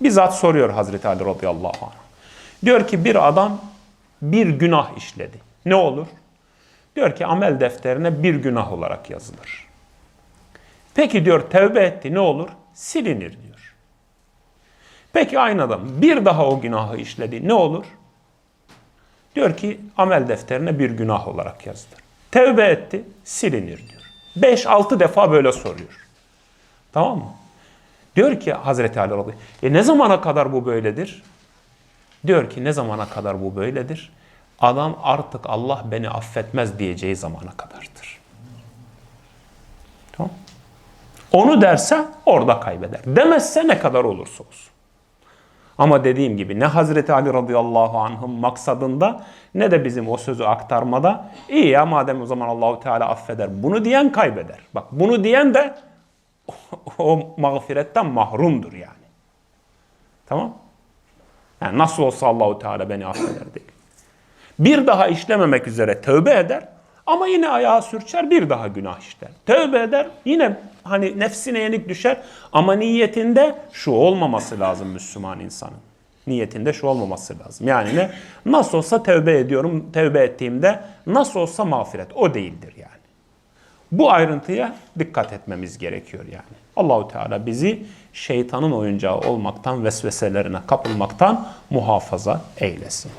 Bizzat soruyor Hazreti Ali radıyallahu anh. Diyor ki bir adam bir günah işledi. Ne olur? Diyor ki amel defterine bir günah olarak yazılır. Peki diyor tevbe etti ne olur? Silinir diyor. Peki aynı adam bir daha o günahı işledi ne olur? Diyor ki amel defterine bir günah olarak yazılır. Tevbe etti silinir diyor. 5-6 defa böyle soruyor. Tamam mı? Diyor ki Hazreti Ali radıyallahu e ne zamana kadar bu böyledir? Diyor ki ne zamana kadar bu böyledir? Adam artık Allah beni affetmez diyeceği zamana kadardır. Tamam. Onu derse orada kaybeder. Demezse ne kadar olursa olsun. Ama dediğim gibi ne Hazreti Ali radıyallahu anh'ın maksadında ne de bizim o sözü aktarmada iyi ya madem o zaman Allahu Teala affeder. Bunu diyen kaybeder. Bak bunu diyen de o mağfiretten mahrumdur yani. Tamam? Yani nasıl olsa Allahu Teala beni affeder değil. Bir daha işlememek üzere tövbe eder ama yine ayağa sürçer bir daha günah işler. Tövbe eder yine hani nefsine yenik düşer ama niyetinde şu olmaması lazım Müslüman insanın. Niyetinde şu olmaması lazım. Yani ne? Nasıl olsa tövbe ediyorum, tövbe ettiğimde nasıl olsa mağfiret. O değildir yani. Bu ayrıntıya dikkat etmemiz gerekiyor yani. Allahu Teala bizi şeytanın oyuncağı olmaktan, vesveselerine kapılmaktan muhafaza eylesin.